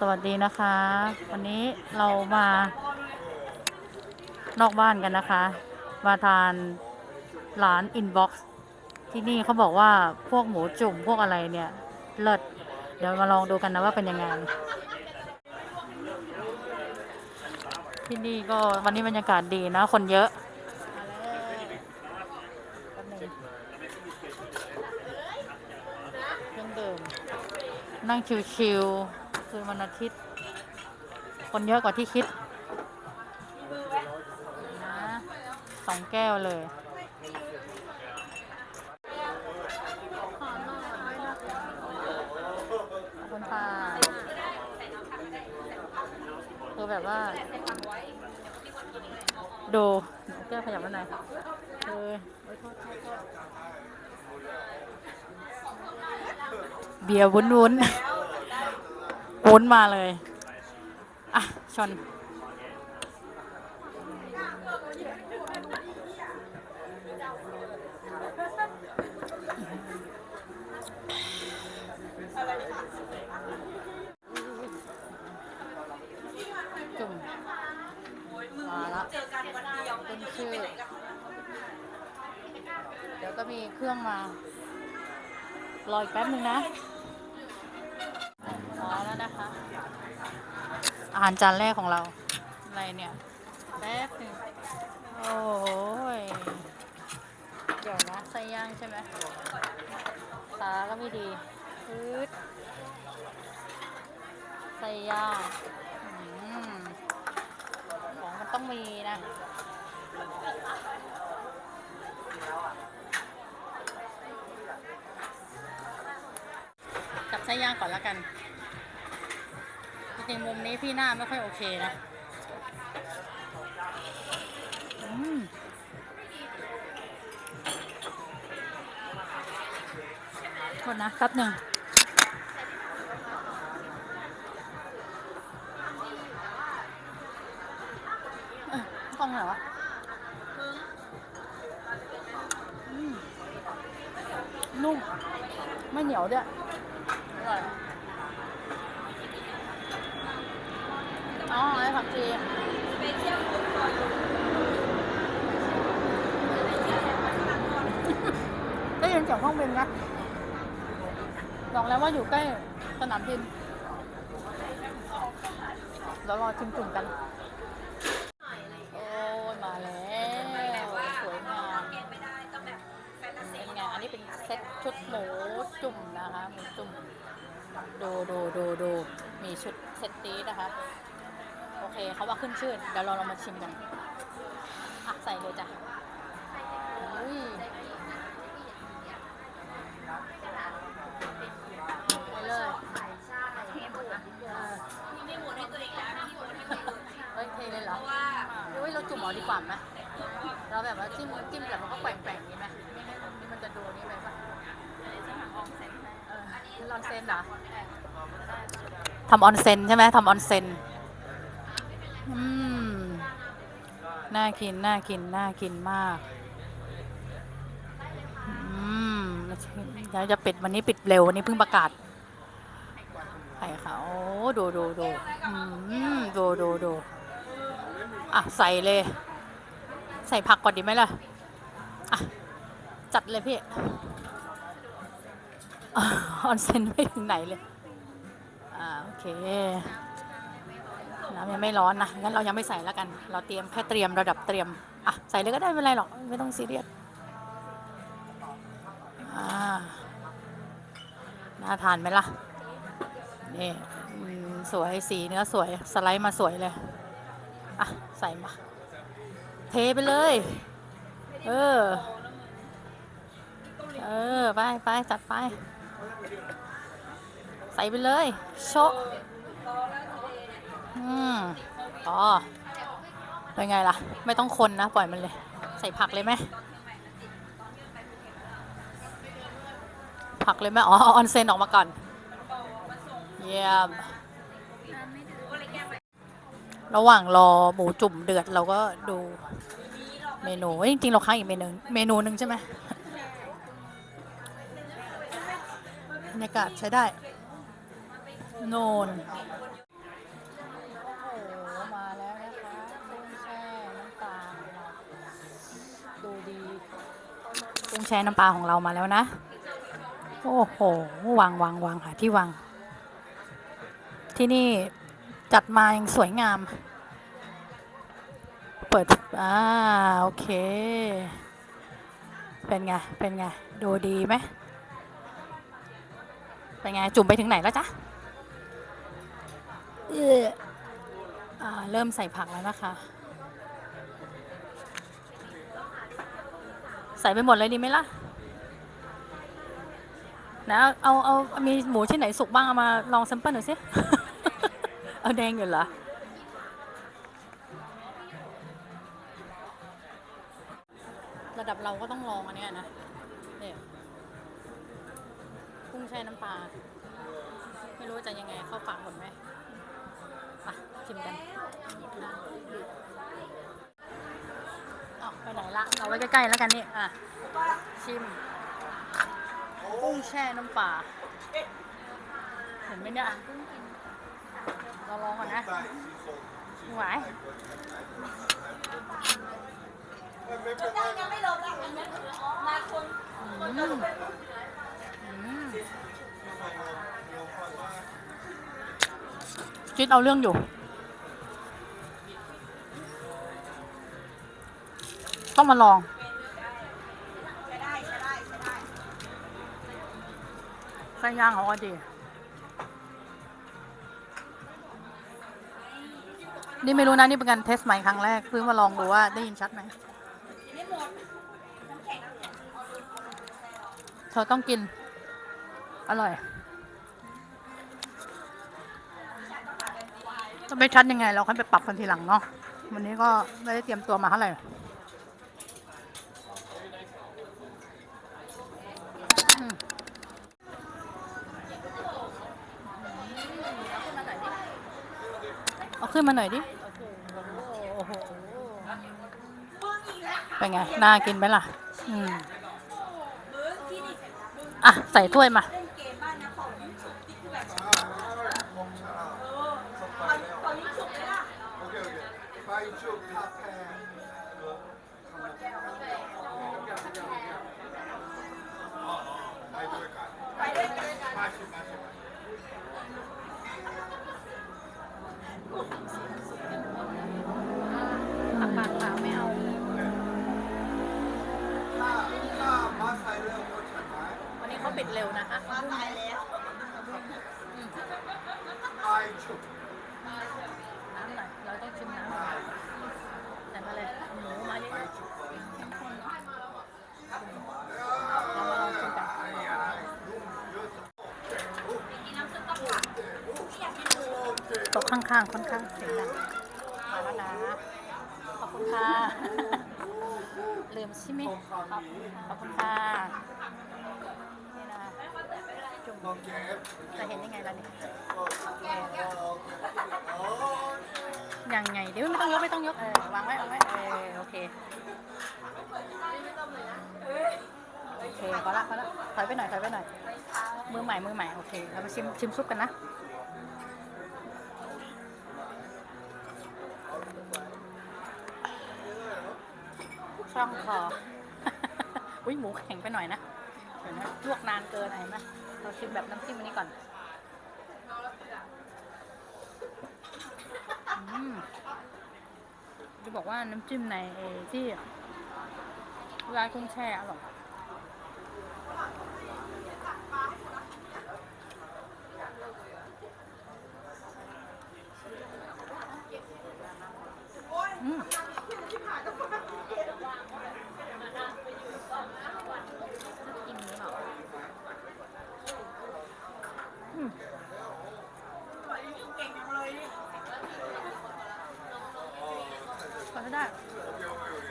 สวัสดีนะคะ วันนี้เรามานอกบ้านกันนะคะ มาทานร้าน Inbox ที่นี่เขาบอกว่าพวกหมูจุ่มพวกอะไรเนี่ย เลิศเดี๋ยวมาลองดูกันนะว่าเป็นยังไง ที่นี่ก็วันนี้บรรยากาศดีนะ คนเยอะเครื่องดื่มนั่งชิวๆ คืนวันอาทิตย์ คนเยอะกว่าที่คิดนะสองแก้วเลยขอบคุณค่ะคือแบบว่า ดูแก้วขยับมาหน่อยเออเบียร์วุ้นวุ้นๆ วุ้นมาเลย อะ ชน จุ่มมาละเป็นชื่อ เดี๋ยวก็มีเครื่องมา รออีกแป๊บหนึ่งนะ มาแล้วนะคะ อาหารจานแรกของเรา อะไรเนี่ย แป๊บหนึงโอ้ยเดี๋ยวนะไส้ย่างใช่ไหมตาก็ไม่ดีอืดไส้ย่างอของมันต้องมีนะจับไส้ย่างก่อนแล้วกัน จริงมุมนี้พี่หน้าไม่ค่อยโอเคนะอืมโทษนะแป๊บหนึ่งกล้องไหนวะอืมนุ่ม ไม่เหนียวด้วยอร่อย อ๋อไอ้ผักชีได้ยินเสียงเครื่องบินนะบอกแล้วว่าอยู่ใกล้สนามบินเดี๋ยวรอชิมจุ่มกัน โอ้ยมาแล้วสวยงามเป็นไงอันนี้เป็นเซ็ตชุดหมูจุ่มนะคะหมูจุ่มดูดูดูดูมีชุดเซตตีนะคะ โอเคเขาว่าขึ้นชื่อเดี๋ยวเราลองมาชิมกันอะใส่เลยจ้ะอุ้ยไปเลยเออเฮ้ยเทเลยเหรออุ้ยเราจุ่มเอาดีกว่าไหมเราแบบว่าจิ้มจิ้มแต่มันก็แกว่งแกว่งๆนี้ไหมไม่ให้นี่มันจะดูนี่ไหมปะเออลอนเซนเหรอทำออนเซนใช่ไหมทำออนเซน อืม น่ากิน น่ากิน น่ากินมาก อืมเดี๋ยวจะปิดวันนี้ปิดเร็ววันนี้เพิ่งประกาศไข่เขาวดูดูดูอืมดูดูดูอะ ใส่เลย ใส่ผักก่อนดีไหมล่ะ อะ จัดเลยพี่อออนเซนไม่ถึงไหนเลย อ่า โอเค น้ำยังไม่ร้อนนะงั้นเรายังไม่ใส่แล้วกัน เราเตรียมแค่เตรียมระดับเตรียมอะใส่เลยก็ได้ไม่เป็นไรหรอกไม่ต้องซีเรียสอาน่าทานไหมล่ะนี่สวยสีเนื้อสวยสไลด์มาสวยเลยอะใส่มาเทไปเลย เออ เออ ไปไปจัดไป ใส่ไปเลย โชะ อืมอ๋อเป็นไงล่ะ ไม่ต้องคนนะ ปล่อยมันเลย ใส่ผักเลยไหมผักเลยไหมอ๋อออนเซนออกมาก่อน เยี่ยม ระหว่างรอหมูจุ่มเดือดเราก็ดูเมนูจริงๆเราค้างอีกเมนูเมนูหนึ่งใช่ไหมบรรยากาศใช้ได้ โนน แช่น้ำปลาของเรามาแล้วนะ โอ้โหวางวางวางค่ะที่วาง ที่นี่จัดมาอย่างสวยงาม เปิด อ่า โอเค เป็นไง เป็นไง ดูดีไหมเป็นไง จุ่มไปถึงไหนแล้วจ๊ะเออเริ่มใส่ผักแล้วนะคะ ใส่ไปหมดเลยดีไหมล่ะ นะเอาเอาเอามีหมูที่ไหนสุกบ้าง เอามาลองแซมเปิลหน่อยสิ เอาแดงอยู่เหรอ ระดับเราก็ต้องลองอันเนี้ยนะเนี่ยกุ้งแช่น้ำปลา ไม่รู้จะยังไงเข้าปากหมดไหมมาชิมกันเอาไปไหนละเอาไว้ใกล้ๆแล้วกันนี่อะชิมกุ้งแช่น้ำปลาเห็นไหมเนี่ยเราลองก่อนนะไหวอืมอืมจิตเอาเรื่องอยู่ ต้องมาลองไส้ย่างเขาก็ดีนี่ไม่รู้นะ นี่เป็นการเทสใหม่ครั้งแรกเพิ่งมาลองดูว่าได้ยินชัดไหมเธอต้องกิน อร่อยจะไม่ชัดยังไง เราค่อยไปปรับกันทีหลังเนาะวันนี้ก็ไม่ได้เตรียมตัวมาเท่าไหร่อืม เอา ขึ้นมาหน่อยดิเป็นไง น่ากินไหมล่ะ อืมอะ ใส่ถ้วยมาผักปากขาวไม่เอาวันนี้เขาปิดเร็วนะคะมาตายแล้วตายฉุกน้ำหน่อยเราต้องชิมน้ำหน่มาเลยหมูมาเข้มข้นเนอะเรามาลองชิมกันโต๊ะข้างๆค่อนข้างเสียงดังมาแล้วนะ คุณค่ะ ลืมใช่ไหมครับขอบคุณค่ะนี่นะคะจุ่มจะเห็นยังไงล่ะเนี่ยยังไงเดี๋ยวไม่ต้องยกไม่ต้องยกเออวางไว้วางไว้เออโอเคโอเคพอละพอละถอยไปหน่อยถอยไปหน่อยมือใหม่มือใหม่โอเคเรามาชิมชิมซุปกันนะ ล่องคอ อุ้ยหมูแข็งไปหน่อยนะเห็นไหมลวกนานเกินเห็นไหมเราชิมแบบน้ำจิ้มอันนี้ก่อนจะบอกว่าน้ำจิ้มในที่ร้านกุ้งแช่อร่อยอืม กินนี้หรออืมพอได้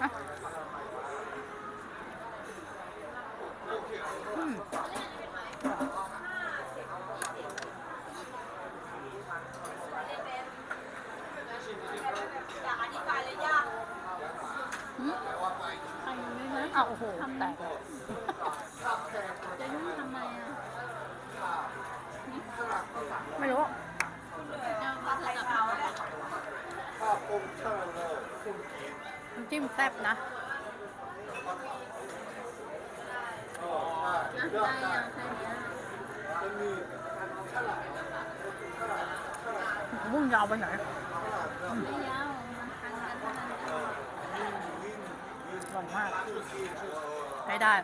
ฮะอืมอืมใครไม่มาอ้าวโอ้โห แตกเลยจะยุ่งทำไมอะ ไม่รู้ น้ำจิ้มแซ่บนะได้ยังแค่เนี้ยมุ่งยาวไปไหนไม่ยาวมันทันกันเท่านั้นเองอร่อยมากได้ได้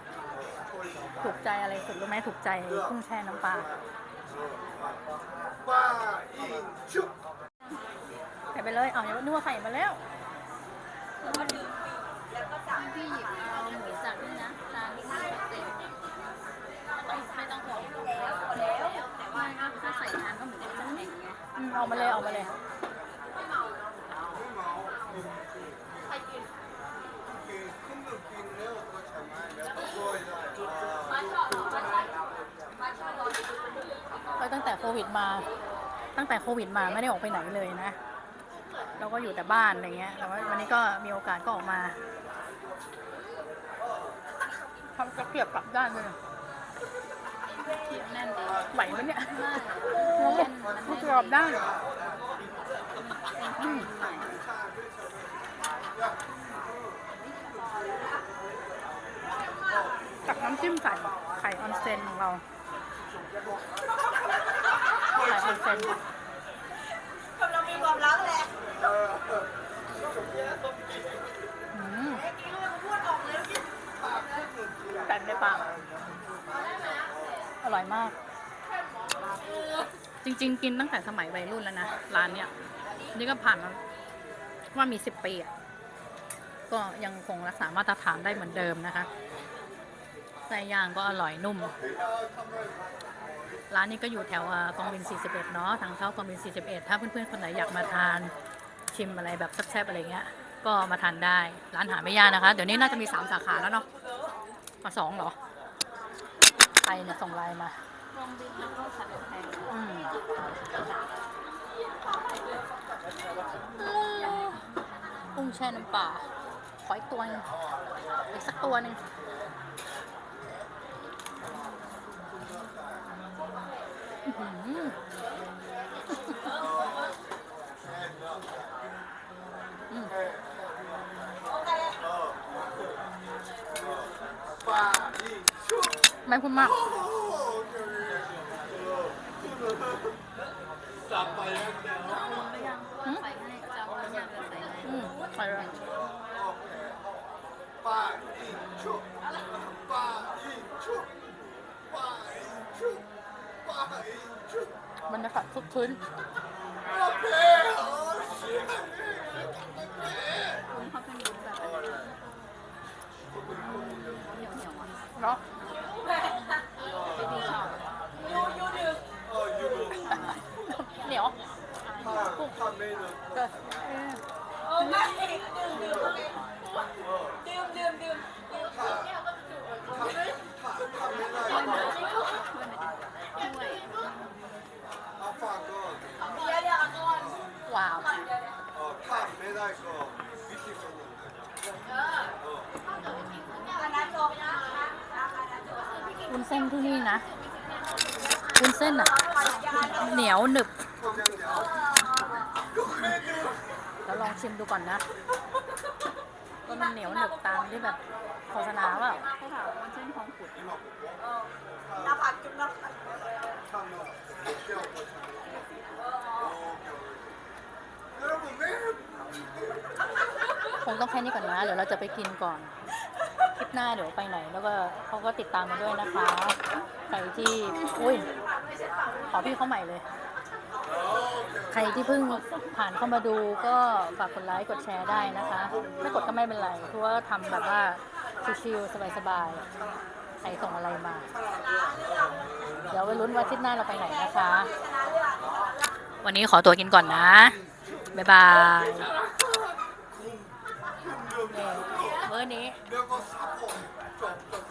ถูกใจอะไรสุดรู้ไหมถูกใจกุ้งแช่น้ำปลาใส่ไปเลย เอาอย่านึกว่าใส่มาแล้ว พี่หยิบเอาหมูจากนี่นะจานที่ไม่เต็มไม่ต้องไม่ต้องห่วงแล้วแล้วแต่ว่าถ้าใส่จานก็เหมือนจะแข็งไงอืมเอามาเลยเอามาเลยก็ตั้งแต่โควิดมา ตั้งแต่โควิดมาไม่ได้ออกไปไหนเลยนะ เราก็อยู่แต่บ้านอะไรเงี้ยแต่ว่าวันนี้ก็มีโอกาสก็ออกมาทำจะเกียบกลับด้านเลยที่แน่นดีไหวไหมเนี่ยมากโอ้โหทุกกรอบด้านอืมกับน้ำจิ้มไก่ไข่ออนเซนของเราไข่ออนเซน กำลังมีความรักแหละ อืม กินแล้วมันพูดออกเลยกิน แตกในปากอร่อยมาก จริง ๆ กินตั้งแต่สมัยวัยรุ่นแล้วนะร้านเนี้ยนี่ก็ผ่านมาว่ามีสิบปีอะก็ยังคงรักษามาตรฐานได้เหมือนเดิมนะคะไส้ย่างก็อร่อยนุ่ม ร้านนี้ก็อยู่แถวกองบิน 41 เนาะทางเข้ากองบิน 41 ถ้าเพื่อนๆ คนไหนอยากมาทานชิมอะไรแบบแซ่บๆอะไรเงี้ย ก็มาทานได้ ร้านหาไม่ยากนะคะ เดี๋ยวนี้น่าจะมี 3 สาขาแล้วเนาะ มาสองเหรอใครเนี่ยส่งไลน์มาลองบินแล้วก็ผัดแพงอืมกุ้งแช่น้ำปลาขออีกตัวหนึงอีกสักตัวหนึ่งอื้อหืออืม ไม่พูดมากหรือยังว่าใส่ให้จะเอาอะไรอย่างจะใส่ให้อืมไปเลยบรรยากาศคึกคืนคุณเขาเป็นแบบเหนียวเหนียวๆอะเนาะ ไม่ดีชอบเหนียวกุ้งเกิดโอ้ไม่ดื่มดื่มดื่มดื่มดื่มด้วยเดี๋ยวเดี๋ยวก่อนว้าวคณะจบนะวุ้น เส้นที่นี่นะวุ้นเส้นอะเหนียวหนึบแล้วลองชิมดูก่อนนะว่ามันเหนียวหนึบตามที่แบบโฆษณาเปล่าเขาถามว่าเส้นทองขุดหน้าผักจุ๊บหน้าผักคงต้องแค่นี้ก่อนนะ เดี๋ยวเราจะไปกินก่อน คลิปหน้าเดี๋ยวไปไหน แล้วก็เขาก็ติดตามมาด้วยนะคะใครที่อุ้ยขอพี่เขาใหม่เลย ใครที่เพิ่งผ่านเข้ามาดูก็ฝากกดไลค์กดแชร์ได้นะคะ ไม่กดก็ไม่เป็นไรเพราะว่าทำแบบว่าชิลๆสบายๆใครส่งอะไรมา เดี๋ยวไปลุ้นว่าทิตย์หน้าเราไปไหนนะคะ วันนี้ขอตัวกินก่อนนะ บ๊ายบาย นี้ เรื่องก็ซับผมจบจบ